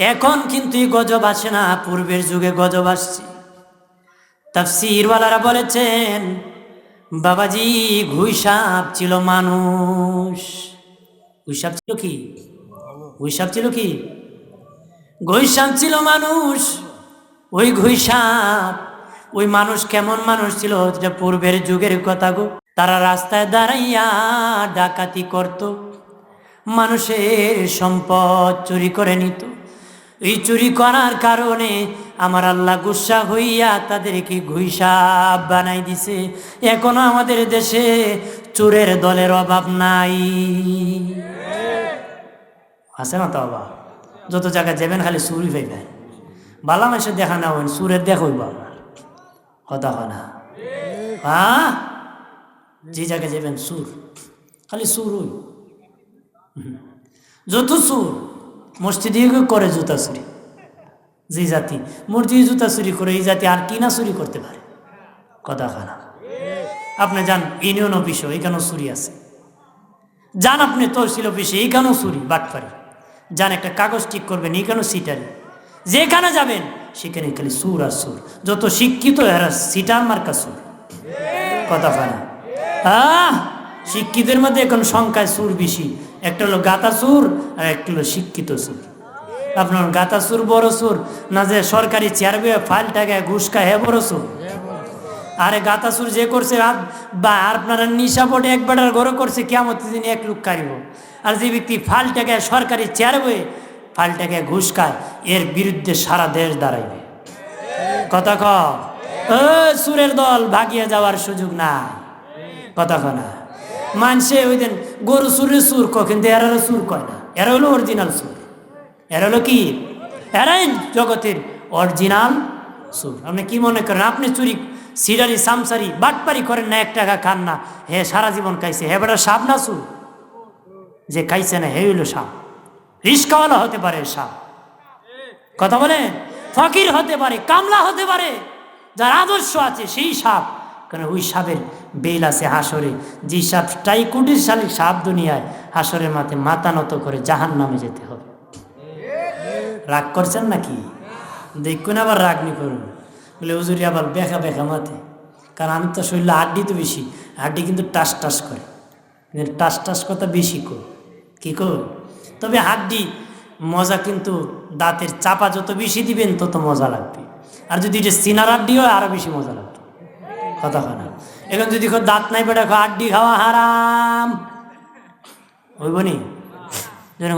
এখন কিন্তু এই গজব আসে না, পূর্বের যুগে গজব আসছে। তাফসিরওয়ালারা বলেছেন, বাবাজি ঘুইসাপ ছিল মানুষ। ঘুইসাপ ছিল কি? ঘুইসাপ ছিল কি? ঘুইসাপ ছিল মানুষ। ওই ঘুইসাপ, ওই মানুষ কেমন মানুষ ছিল যেটা পূর্বের যুগের কথা গো। তারা রাস্তায় দাঁড়াইয়া ডাকাতি করত, মানুষের সম্পদ চুরি করে নিত। এই চুরি করার কারণে আমার আল্লাহ গুসা হইয়া তাদেরকে ঘুইসাপ বানাই দিছে। এখনও আমাদের দেশে চোরের দলের অভাব নাই। আছে না তো অভাব যত জায়গায় যাবেন খালি চুরি পাইবেন বালা মাসে দেখা না হইন চুরের দেখ হইব কথা হয় না। হ্যাঁ যে জায়গায় যাবেন সুর খালি সুর হই। যত সুর মসজিদে করে জুতা চুরি, যে জাতি। মসজিদে জুতা চুরি করে, এই জাতি আর কি না চুরি করতে পারে? কথা খানা আপনি যান, ইউনিয়ন অফিসও এখানেও চুরি আছে। যান আপনি, তহসিল অফিসে এইখানেও চুরি বাটপারি যান, একটা কাগজ ঠিক করবেন এইখানেও সিটারি। যেখানে যাবেন, সেখানে খালি সুর আর সুর যত শিক্ষিত, এরা সিটার মার্কা সুর কথা ফানা আহ! শিক্ষিতের মধ্যে এখন সংখ্যায় সুর বেশি। একটা হলো গাতা সুর আর একটা হলো শিক্ষিত সুর। আপনার গাতা সুর বড় সুর, না যে সরকারি চেয়ার চেয়ারবে ফাইল টাকায় ঘুষ খায় বড় সুর। আরে গাতা সুর যে করছে রাত বা আপনারা নিশা বোর্ডে এক বেটার ঘরে করছে কেমন দিন এক লোক কারিব। আর যে ব্যক্তি ফাইল টাকায় সরকারি চেয়ারবে ফাইল টাকায় ঘুষ খায়, এর বিরুদ্ধে সারা দেশ দাঁড়াইবে। কথা ক। সুরের দল ভাগিয়ে যাওয়ার সুযোগ না কথা না। মানসে ওই দিন গরু সুরের সুর ক কিন্তু এরা সুর কয় না এরা হলো অরিজিনাল সুর এরা হলো কি এরাই জগতের অরিজিনাল সুর আপনি কি মনে করেন আপনি চুরি সিরারি সামসারি বাটপারি করেন না এক টাকা খান না হে সারা জীবন খাইছে হে বেটা সাপ না সুর যে খাইছে না হে হইল সাপ রিস্কাওয়ালা হতে পারে সাপ কথা বলে ফকির হতে পারে কামলা হতে পারে যার আদর্শ আছে সেই সাপ কারণ ওই সাপের বেল আছে হাসরে। যে সাপ টাই কোটি সালে সাপ দুনিয়ায় হাসরের মাথে মাথা নত করে জাহান নামে যেতে হবে। রাগ করছেন নাকি? দেখুন আবার রাগ নি করুন। বলে, হুজুরি আবার বেখা বেখা মাথে কারণ আমি তো শরীরে হাড্ডি তো বেশি হাড্ডি কিন্তু টাস টাস করে। টাস টাস কথা বেশি কর কি কর তবে হাড্ডি মজা কিন্তু দাঁতের চাপা যত বেশি দিবেন, তত মজা লাগবে। আর যদি এটা সিনার হাড্ডি হয় আরও বেশি মজা লাগবে। কথা হয় না। এখন যদি দাঁত নাই খো আড্ডি খাওয়া হারাম। হইব নি?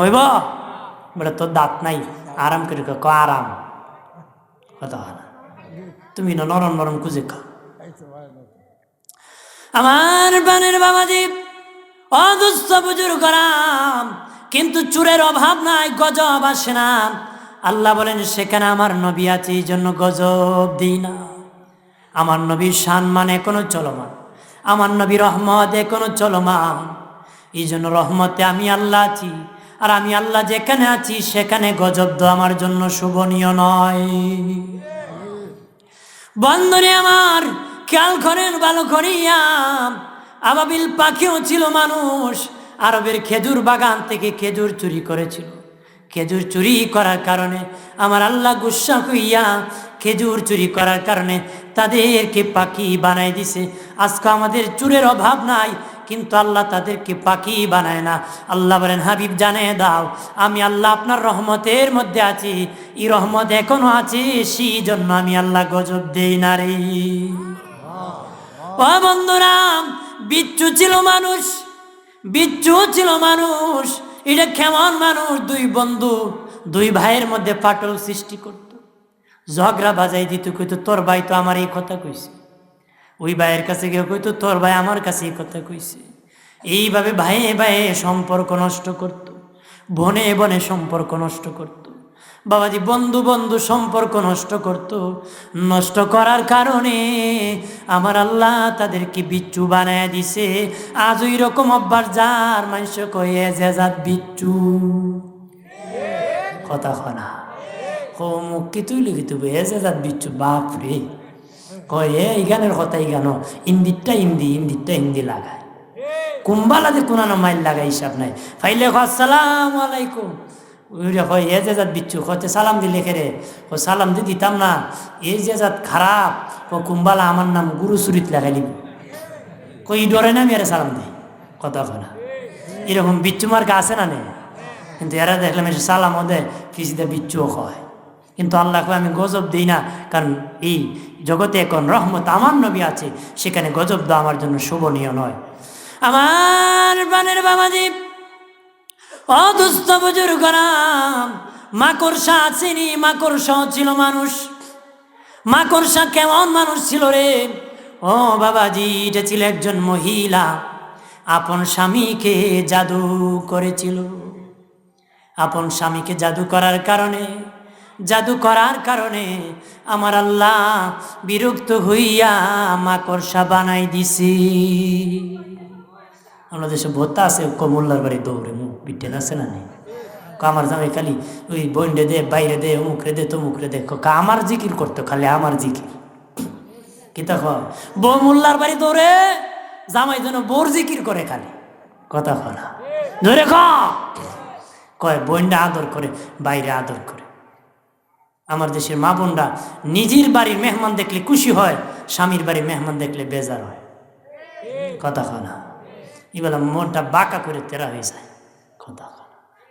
হইব? বেটা তোর দাঁত নাই, আরাম করে ক আরাম। কথা হয় না। তুমি না নরম নরম খুঁজে খাও। আমার বানের বাবাজি, অদুস্থ বুজুর করাম কিন্তু চুরের অভাব নাই, গজব আসে না। আল্লাহ বলেন, সেখানে আমার নবী আছে, এই জন্য গজব দিই না। আমার নবীর শান মানে এখনও চলমান। আমার নবী রহমত এখনও চলমান। এই জন্য রহমতে আমি আল্লাহ আছি। আর আমি আল্লাহ যেখানে আছি, সেখানে গজব আমার জন্য শোভনীয় নয়। বন্ধনে আমার খেয়াল করেন ভালো করিয়া। আবাবিল পাখিও ছিল মানুষ। আরবের খেজুর বাগান থেকে খেজুর চুরি করেছিল। খেজুর চুরি করার কারণে, আমার আল্লাহ গুসা হইয়া খেজুর চুরি করার কারণে তাদেরকে পাখি বানাই দিছে। আজকে আমাদের চুরের অভাব নাই, কিন্তু আল্লাহ তাদেরকে পাখি বানায় না। আল্লাহ বলেন, হাবিব, জানে দাও, আমি আল্লাহ আপনার রহমতের মধ্যে আছি। ই রহমত এখনও আছে, সেই জন্য আমি আল্লাহ গজব দেই না রে। ও বন্ধুরা, বিচ্ছু ছিল মানুষ, বিচ্ছু ছিল মানুষ। এটা কেমন মানুষ? দুই বন্ধু, দুই ভাইয়ের মধ্যে পাটল সৃষ্টি করত। ঝগড়া বাজাই দিত, কইতো, তোর ভাই তো আমার এই কথা কইছে। ওই ভাইয়ের কাছে গিয়ে কইতো, তোর ভাই আমার কাছে এই কথা কইছে। এইভাবে ভাইয়ে ভাইয়ে সম্পর্ক নষ্ট করত, বনে বনে সম্পর্ক নষ্ট করত। বাবাজি, বন্ধু বন্ধু সম্পর্ক নষ্ট করত। নষ্ট করার কারণে আমার আল্লাহ তাদেরকে বিচ্ছু বানায় দিছে। আজ ওই রকম অভ্যাস যার মানুষ কয়ে জেজাত বিচ্ছু। কথা খনা ও মুখ কি তুই লিখিত এ জেজাত বিচ্ছু, বাপ রে। কয়, এ এই গানের কথা এই গানো ইন্দিরটা হিন্দি ইন্দিরটা হিন্দি লাগায়। কুম্বালাতে কোনানো মাইল লাগাই হিসাব নাই। ফাইলে আসসালাম আলাইকুম। এ যে বিচ্ছু হতে সালাম দিলে খেরে ও সালাম দিয়ে দিতাম না এই যে জাত খারাপ ও কুম্বালা আমার নাম গুরু সুরিত লাগাই দিব কই ডরে না মেরে সালাম দিই, কথা না। এরকম বিচ্ছু মার্কা আছে না নে? কিন্তু এরা দেখলাম এসে সালাম ওদের ফিসিতে বিচ্ছুও হয় কিন্তু আল্লাহকে আমি গজব দিই না, কারণ এই জগতে এখন রহমত আমার নবী আছে, সেখানে গজব দেওয়া আমার জন্য শোভনীয় নয়। আমার বানের বাবাজি অদুস্থ বুজুর্গরাম মাকড়সা আসেনি মাকড়সা ছিল মানুষ। মাকড়সা কেমন মানুষ ছিল রে? ও বাবাজি, এটা ছিল একজন মহিলা। আপন স্বামীকে জাদু করেছিল। আপন স্বামীকে জাদু করার কারণে, জাদু করার কারণে আমার আল্লাহ বিরক্ত হইয়া মাকড়সা বানাই দিছি। আমরা দেশে ভোতা আছে কমুল্লার বাড়ি দৌড়ে মুখ বিটেন আছে না নেই? আমার জামাই খালি ওই বন্ডে দে, বাইরে দে, অমুকরে দে, তমুকরে দে আমার জিকির করতো খালি আমার জিকির। কি তা বউ মোল্লার বাড়ি দৌড়ে জামাই যেন বোর জিকির করে খালি। কথা না। ধরে খ কয় বন্ডা আদর করে, বাইরে আদর করে। আমার দেশের মা বোনরা নিজের বাড়ির মেহমান দেখলে খুশি হয়, স্বামীর বাড়ির মেহমান দেখলে বেজার হয়। কথা না। এবেলা মনটা বাঁকা করে তেরা হয়ে যায়। না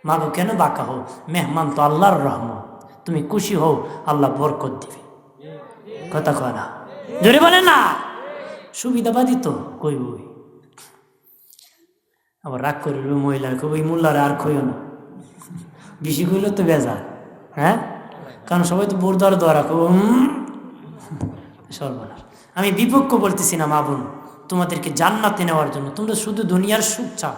মাগো কেন বাঁকা হও? মেহমান তো আল্লাহর রহমত। তুমি খুশি হও, আল্লাহ বরকত দিবে। কথা কয় না। জোরে বলে না। সুবিধাবাদী তো, কই ওই আবার রাগ করে ওই মহিলার কই? ওই মোল্লার আর কইও না। বেশি কইলে তো বেজা হ্যাঁ? কারণ সবাই তো বোর দর দরা কো সর্বনাশ। আমি বিপক্ষ বলতেছি না, মা বোন। তোমাদেরকে জান্নাতে নেওয়ার জন্য। তোমরা শুধু দুনিয়ার সুখ চাও।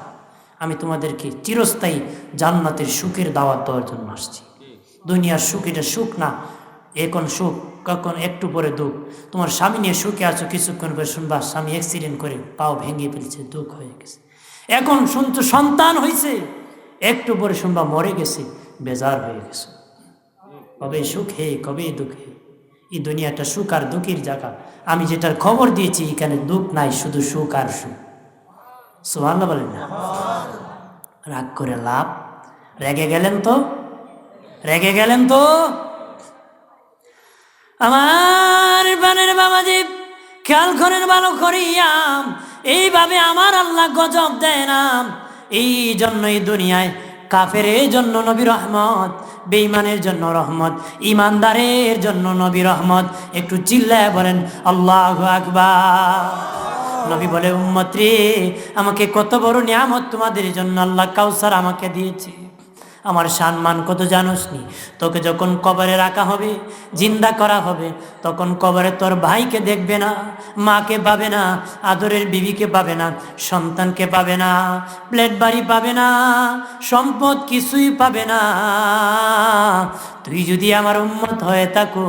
আমি তোমাদেরকে চিরস্থায়ী জান্নাতের সুখের দাওয়াত দেওয়ার জন্য আসছি। দুনিয়ার সুখ এটা সুখ না। এখন সুখ, কখন একটু পরে দুঃখ। তোমার স্বামী নিয়ে সুখে আছো, কিছুক্ষণ পরে শুনবা, স্বামী অ্যাক্সিডেন্ট করে পাও ভেঙে ফেলছে, দুঃখ হয়ে গেছে। এখন শুনছো, সন্তান হয়েছে একটু পরে শুনবা, মরে গেছে, বেজার হয়ে গেছে। কবে সুখে কবে দুঃখে এই দুনিয়াটা সুখ আর দুঃখের জায়গা। আমি যেটার খবর দিয়েছি, এখানে দুঃখ নাই, শুধু সুখ আর সুখ। সোহান বলেন না? রাগ করে লাভ। রেগে গেলেন তো? রেগে গেলেন তো? আমার বানের বাবাজি, খেয়াল করেন ভালো করিয়াম এইভাবে আমার আল্লাহ গজব দেয় না। এই জন্যই দুনিয়ায় কাফের, এই জন্য নবী রহমত। বেঈমানের জন্য রহমত ইমানদারের জন্য নবী রহমত। একটু চিল্লায় বলেন, আল্লাহ আকবার। নবী বলে, উম্মত রে, আমাকে কত বড় নিয়ামত তোমাদের জন্য আল্লাহ কাউসার আমাকে দিয়েছে। আমার সম্মান কত জানোস নি তোকে যখন কবরে রাখা হবে জিন্দা করা হবে তখন কবরে তোর ভাইকে দেখবে না মাকে পাবে না আদরের বিবিকে পাবে না সন্তানকে পাবে না প্লেট বাড়ি পাবে না সম্পদ কিছুই পাবে না। তুই যদি আমার উম্মত হয়ে থাকো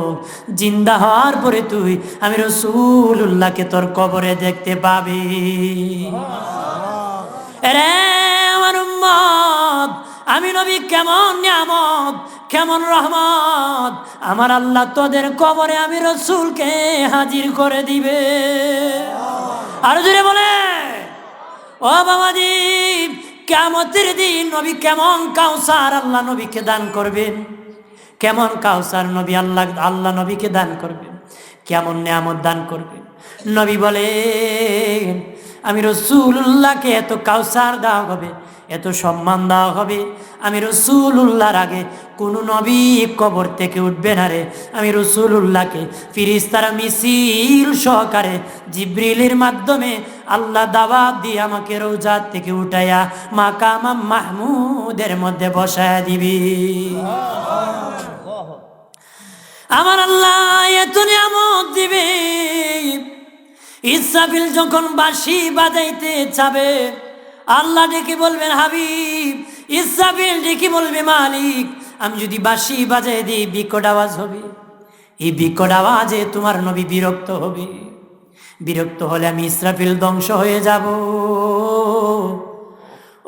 জিন্দা হওয়ার পরে তুই আমি রসুল্লাহকে তোর কবরে দেখতে পাবি। রে আমি নবী কেমন নিয়ামত, কেমন রহমত? আমার আল্লাহ তোদের কবরে আমি রসুলকে হাজির করে দিবে। আরও জোরে বলে, ও বাবাজি কেমতের দিন নবী কেমন কাউসার আল্লাহ নবীকে দান করবেন কেমন কাউসার নবী আল্লাহ আল্লাহ নবীকে দান করবেন কেমন নিয়ামত দান করবেন নবী বলে, আমি রসুল্লাহকে এত কাউসার দেওয়া হবে। এত সম্মান দেওয়া হবে? আমি রসুল্লাহর আগে কোনো নবী কবর থেকে উঠবে না রে। আমি রসুল রসুল্লাহকে ফিরিস্তারা মিছিল সহকারে জিব্রিলের মাধ্যমে আল্লাহ দাওয়াত দিয়ে আমাকে রোজার থেকে উঠাইয়া মাকামা মাহমুদের মধ্যে বসায় দিবি। আমার আল্লাহ এত নিয়ামত দিবে। ইসরাফিল যখন বাসি বাজাইতে যাবে আল্লাহ ডেকে বলবেন হাবিব ইসরাফিল ডেকে বলবে মালিক আমি যদি বাঁশি বাজাই দিই বিকট আওয়াজ হবে। এই বিকট আওয়াজে তোমার নবী বিরক্ত হবে। বিরক্ত হলে আমি ইসরাফিল ধ্বংস হয়ে যাব।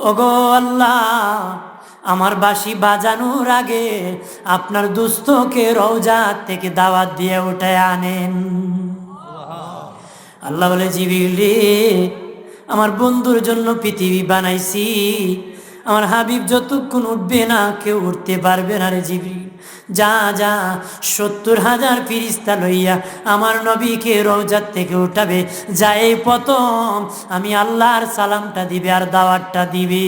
ওগো আল্লাহ আমার বাঁশি বাজানোর আগে আপনার দুস্থকে রওজা থেকে দাওয়াত দিয়ে উঠে আনেন। আল্লাহ বলে জিবিল আমার বন্ধুর জন্য পৃথিবী বানাইছি। আমার হাবিব যতক্ষণ উঠবে না, কেউ উঠতে পারবে না রে জিবরি যা যা, সত্তর হাজার ফিরিস্তা লইয়া আমার নবীকে রৌজার থেকে উঠাবে। যাই প্রথম, আমি আল্লাহর সালামটা দিবে আর দাওয়াতটা দিবে।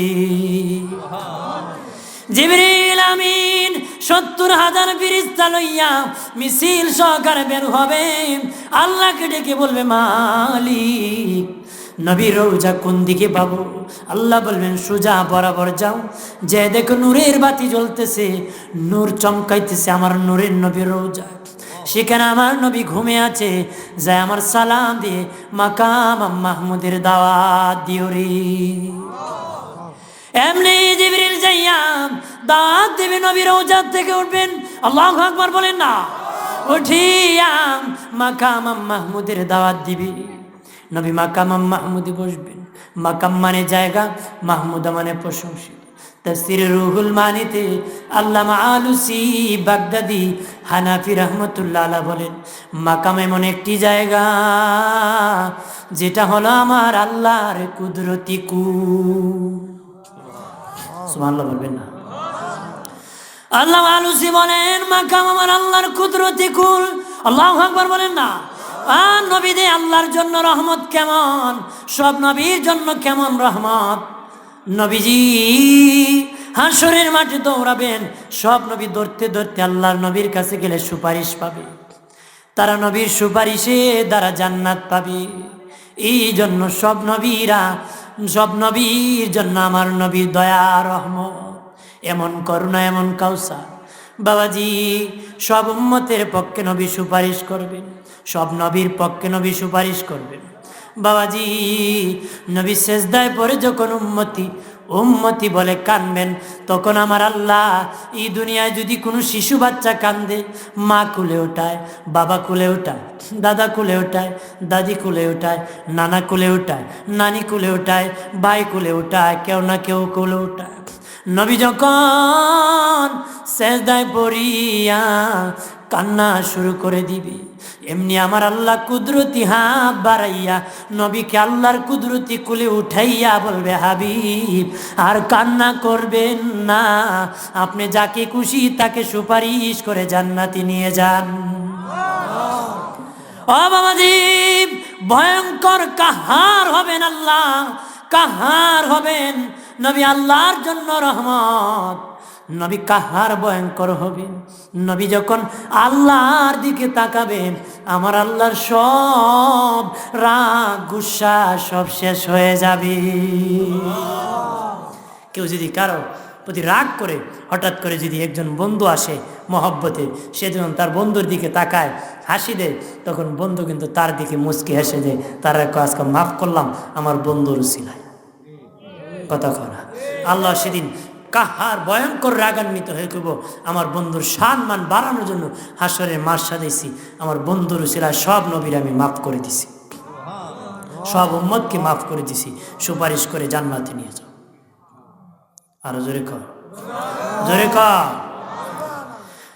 জিবরিল আমিন, সত্তর হাজার ফিরিস্তা লইয়া মিছিল সহকারে বের হবে। আল্লাহকে ডেকে বলবে, মালিক নবীর রোজা কোন দিকে পাবো? আল্লাহ বলবেন, সোজা বরাবর যাও। যে দেখো নূরের বাতি জ্বলতেছে, নূর চমকাইতেছে আমার নূরের নবীর রোজা। সেখানে আমার নবী ঘুমে আছে, যায় আমার সালাম দিয়ে মাকাম মাহমুদের দাওয়াত দিও রে। এমনি জিবরিল যাইয়াম দাওয়াত দেবে নবী রোজার থেকে উঠবেন। আল্লাহ আকবার বলেন না। উঠিয়াম মাকাম মাহমুদের দাওয়াত দিবি। নবী মাকাম মাহমুদি বসবেন। মাকাম মানে জায়গা, মাহমুদা মানে প্রশংসিত। রুহুল মানিতে আল্লামা আলুসি বাগদাদি বলেন, মাকাম এমন একটি জায়গা যেটা হলো আমার আল্লাহর কুদরতি বলবেন না। আল্লাহ আলুসি বলেন, মাকাম আমার আল্লাহর কুদরতি কুল আল্লাহ বলেন না। আর নবীদে আল্লাহর জন্য রহমত কেমন? সব নবীর জন্য কেমন রহমত? নবীজি, হাসরের মাঠে দৌড়াবেন, সব নবী ধরতে ধরতে আল্লাহর নবীর কাছে গেলে সুপারিশ পাবে। তারা নবীর সুপারিশে দ্বারা জান্নাত পাবে। এই জন্য সব নবীরা, সব নবীর জন্য আমার নবীর দয়া রহমত। এমন করুণা, এমন কাউসা বাবাজি, সব উম্মতের পক্ষে নবী সুপারিশ করবেন। সব নবীর পক্ষে নবী সুপারিশ করবেন। বাবাজি, নবী শেষদায় পরে যখন উম্মতি উম্মতি বলে কানবেন, তখন আমার আল্লাহ এই দুনিয়ায় যদি কোনো শিশু বাচ্চা কান্দে, মা কুলে ওঠায় বাবা কুলে ওঠায় দাদা কুলে ওঠায় দাদি কুলে ওঠায় নানা কুলে ওঠায় নানি কুলে ওঠায় ভাই কুলে ওঠায় কেউ না কেউ কুলে ওঠায় নবী যখন শেষদায় পড়িয়া কান্না শুরু করে দিবে। এমনি আমার আল্লাহ কুদরতি হাত বাড়াইয়া নবীকে আল্লাহর কুদরতি কুলে উঠাইয়া বলবে, হাবিব, আর কান্না করবেন না। আপনি যাকে খুশি তাকে সুপারিশ করে জান্নাতি নিয়ে যান। ও বাবাদীপ ভয়ঙ্কর কাহার হবেন আল্লাহ, কাহার হবেন। নবী আল্লাহর জন্য রহমত। নবী কাহার ভয়ঙ্কর হবেন? নবী যখন আল্লাহর দিকে তাকাবেন, আমার আল্লাহর সব রাগ, গুসা সব শেষ হয়ে যাবে। কেউ যদি কারও প্রতি রাগ করে, হঠাৎ করে যদি একজন বন্ধু আসে মহব্বতে, সে যখন তার বন্ধুর দিকে তাকায়, হাসি দেয়, তখন বন্ধু কিন্তু তার দিকে মুচকি হেসে দেয়, তারা আজকে মাফ করলাম, আমার বন্ধুর সিলাই কথা করা আল্লাহ সেদিন কাহার ভয়ঙ্কর রাগান্বিত হয়ে করব আমার বন্ধুর সম্মান বাড়ানোর জন্য হাসরের মার সাজাইছি আমার বন্ধুর সিলা সব নবীর আমি মাফ করে দিছি। সব উম্মতকে মাফ করে দিছি, সুপারিশ করে জান্নাতে নিয়ে যাও। আরও জোরে কর। জোরে কর।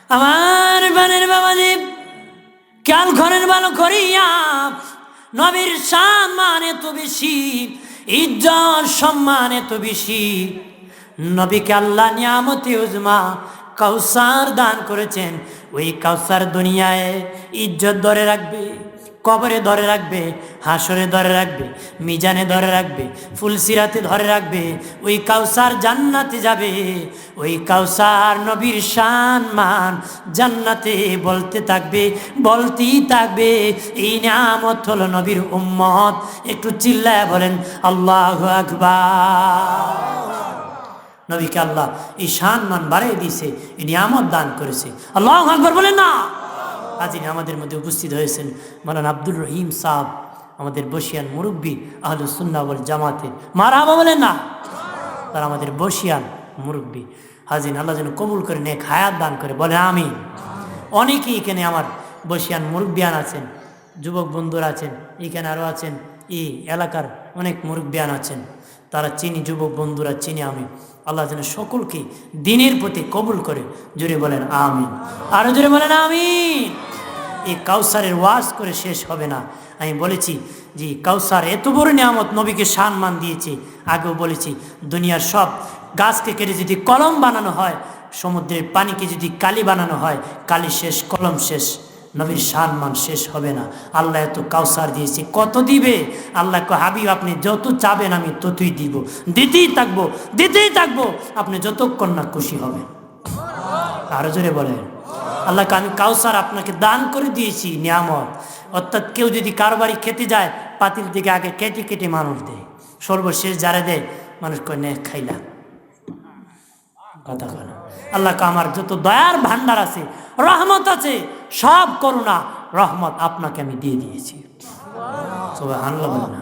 আমার বানের বাবাজি কাল ঘরের ভালো করিয়া, নবীর সম্মান এত বেশি, ইজ্জত সম্মান এত বেশি। নবীকে আল্লাহ নিয়ামতি উজমা কাউসার দান করেছেন। ওই কাউসার দুনিয়ায় ইজ্জত ধরে রাখবে, কবরে ধরে রাখবে, হাসরে ধরে রাখবে, মিজানে ধরে রাখবে, ফুলসিরাতে ধরে রাখবে, ওই কাউসার জান্নাতে যাবে। ওই কাউসার নবীর শান মান জান্নাতে বলতে থাকবে, বলতেই থাকবে, এই নামত হলো নবীর উম্মত। একটু চিল্লায় বলেন, আল্লাহ আকবার। নবীকে আল্লাহ এই শান মান বাড়িয়ে দিয়েছে, এই নিয়ামত দান করেছে। আল্লাহ আকবর বলেন না। আজ আমাদের মধ্যে উপস্থিত হয়েছেন মালান আব্দুর রহিম সাহ আমাদের বসিয়ান মুরব্বী আহলুসুন্না বল জামাতের মারা বলেন না। তারা আমাদের বসিয়ান মুরব্বী। হাজিন আল্লাহ যেন কবুল করে নেক হায়াত দান করে, বলে আমি অনেকেই এখানে আমার বসিয়ান মুরব্বিয়ান আছেন, যুবক বন্ধুরা আছেন, এখানে আরও আছেন, এই এলাকার অনেক মুরব্বিয়ান আছেন। তারা চিনি, যুবক বন্ধুরা চিনি আমি। আল্লাহ যেন সকলকে দিনের প্রতি কবুল করে। জুড়ে বলেন, আমিন। আরও জুড়ে বলেন, আমিন। এই কাউসারের ওয়াজ করে শেষ হবে না। আমি বলেছি যে, কাউসার এত বড় নিয়ামত নবীকে সম্মান দিয়েছে। আগেও বলেছি, দুনিয়ার সব গাছকে কেটে যদি কলম বানানো হয়, সমুদ্রের পানিকে যদি কালি বানানো হয় কালি শেষ, কলম শেষ। নবীর সম্মান শেষ হবে না। আল্লাহ এত কাউসার দিয়েছে। কত দিবে? আল্লাহ হাবিব, আপনি যত চাবেন আমি ততই দিব। দিতেই থাকব দিতেই থাকব। আপনি যতক্ষণ না খুশি হবেন। আরও জোরে বলেন। আল্লাহকে আমি কাউসার আপনাকে দান করে দিয়েছি, নিয়ামত। অর্থাৎ কেউ যদি কারও বাড়ি খেতে যায়, পাতিল থেকে আগে কেটে কেটে মানুষ দেয়। সর্বশেষ যারা দেয়, মানুষ কয়, নে, খাইলা। কথা বলে আল্লাহ আমার যত দয়ার ভান্ডার আছে রহমত আছে সব করুণা রহমত আপনাকে আমি দিয়ে দিয়েছি। সবাই আনলো না।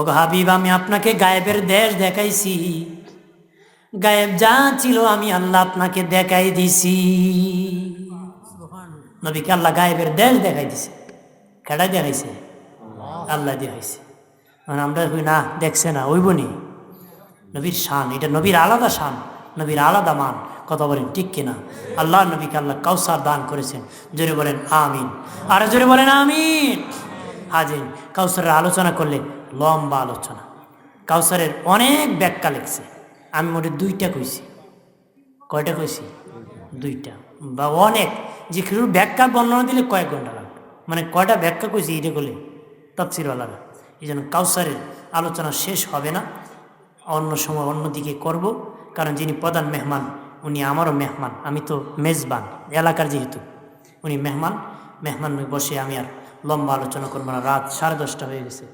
ওগো হাবিব আমি আপনাকে গায়েবের দেশ দেখাইছি। গায়েব যা ছিল আমি আল্লাহ আপনাকে দেখাই দিছি। নবীকে আল্লাহ গায়েবের দেশ দেখাই দিছে। কেডা দেখাইছে? আল্লাহ। দেখাইছে। মানে আমরা না দেখছে না ওইব নি? নবীর শান, এটা নবীর আলাদা শান, নবীর আলাদা মান। কথা বলেন, ঠিক কিনা? আল্লাহ নবীকে আল্লাহ কাউসার দান করেছেন। জোরে বলেন, আমিন। আর জোরে বলেন, আমিন। হাজিন কাউসারের আলোচনা করলে লম্বা আলোচনা। কাউসারের অনেক ব্যাখ্যা লেখছে। আমি মোটে দুইটা কইছি। কয়টা কইছি? দুইটা। বা অনেক। যে কিছু ব্যাখ্যা বর্ণনা দিলে কয়েক ঘণ্টা লাগবে। মানে কয়টা ব্যাখ্যা কইছি এটা করলে তফসিরওয়ালারা এই জন্য কাউসারের আলোচনা শেষ হবে না। অন্য সময় অন্যদিকে করব, কারণ যিনি প্রধান মেহমান, উনি আমারও মেহমান, আমি তো মেজবান, এলাকার যেহেতু, উনি মেহমান মেহমান বসে আমি আর লম্বা আলোচনা করব না, রাত সাড়ে দশটা হয়ে গেছে।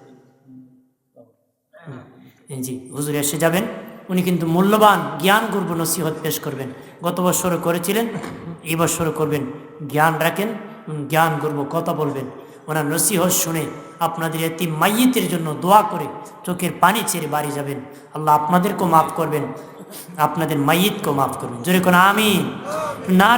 জি, হুজুর এসে যাবেন, উনি কিন্তু মূল্যবান জ্ঞান গর্ব নসিহত পেশ করবেন গত বছরও করেছিলেন, এই বছরও করবেন, জ্ঞান রাখেন জ্ঞান গর্ব কথা বলবেন ওনার নসিহত শুনে আপনাদের এতি মাইয়েতের জন্য দোয়া করে চোখের পানি ছেড়ে বাড়ি যাবেন। আল্লাহ আপনাদেরকেও মাফ করবেন। আপনাদের মাইয়েতকেও মাফ করবেন। জোরে কোনো আমি না